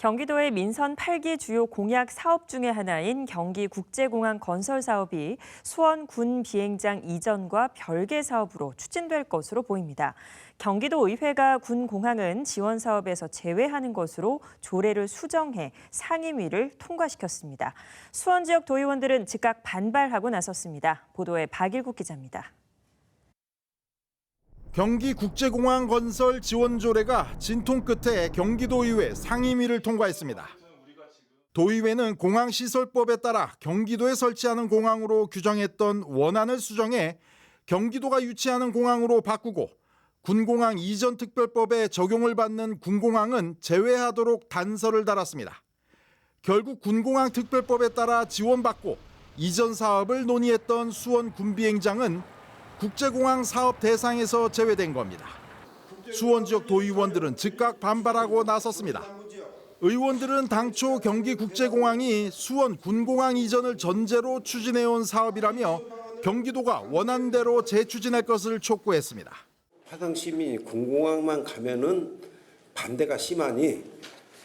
경기도의 민선 8기 주요 공약 사업 중의 하나인 경기국제공항 건설 사업이 수원 군 비행장 이전과 별개 사업으로 추진될 것으로 보입니다. 경기도 의회가 군 공항은 지원 사업에서 제외하는 것으로 조례를 수정해 상임위를 통과시켰습니다. 수원 지역 도의원들은 즉각 반발하고 나섰습니다. 보도에 박일국 기자입니다. 경기국제공항 건설 지원 조례가 진통 끝에 경기도의회 상임위를 통과했습니다. 도의회는 공항시설법에 따라 경기도에 설치하는 공항으로 규정했던 원안을 수정해 경기도가 유치하는 공항으로 바꾸고 군공항 이전 특별법에 적용을 받는 군공항은 제외하도록 단서를 달았습니다. 결국 군공항 특별법에 따라 지원받고 이전 사업을 논의했던 수원 군비행장은 국제공항 사업 대상에서 제외된 겁니다. 수원 지역 도의원들은 즉각 반발하고 나섰습니다. 의원들은 당초 경기국제공항이 수원 군공항 이전을 전제로 추진해온 사업이라며 경기도가 원안대로 재추진할 것을 촉구했습니다. 화성 시민이 군공항만 가면은 반대가 심하니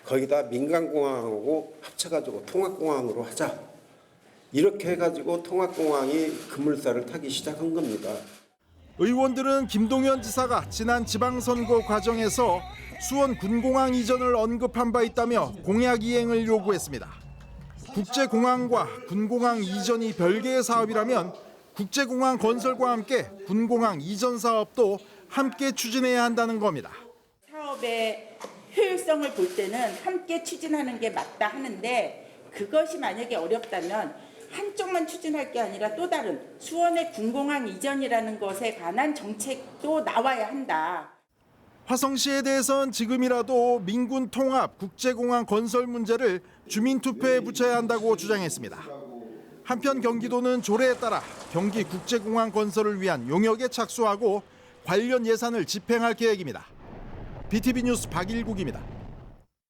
거기다 민간공항하고 합쳐가지고 통합공항으로 하자. 이렇게 해가지고 통합공항이 급물살을 타기 시작한 겁니다. 의원들은 김동연 지사가 지난 지방선거 과정에서 수원 군공항 이전을 언급한 바 있다며 공약 이행을 요구했습니다. 국제공항과 군공항 이전이 별개의 사업이라면 국제공항 건설과 함께 군공항 이전 사업도 함께 추진해야 한다는 겁니다. 사업의 효율성을 볼 때는 함께 추진하는 게 맞다 하는데 그것이 만약에 어렵다면 한쪽만 추진할 게 아니라 또 다른 수원의 군공항 이전이라는 것에 관한 정책도 나와야 한다. 화성시에 대해선 지금이라도 민군 통합 국제공항 건설 문제를 주민투표에 붙여야 한다고 주장했습니다. 한편 경기도는 조례에 따라 경기 국제공항 건설을 위한 용역에 착수하고 관련 예산을 집행할 계획입니다. BTV 뉴스 박일국입니다.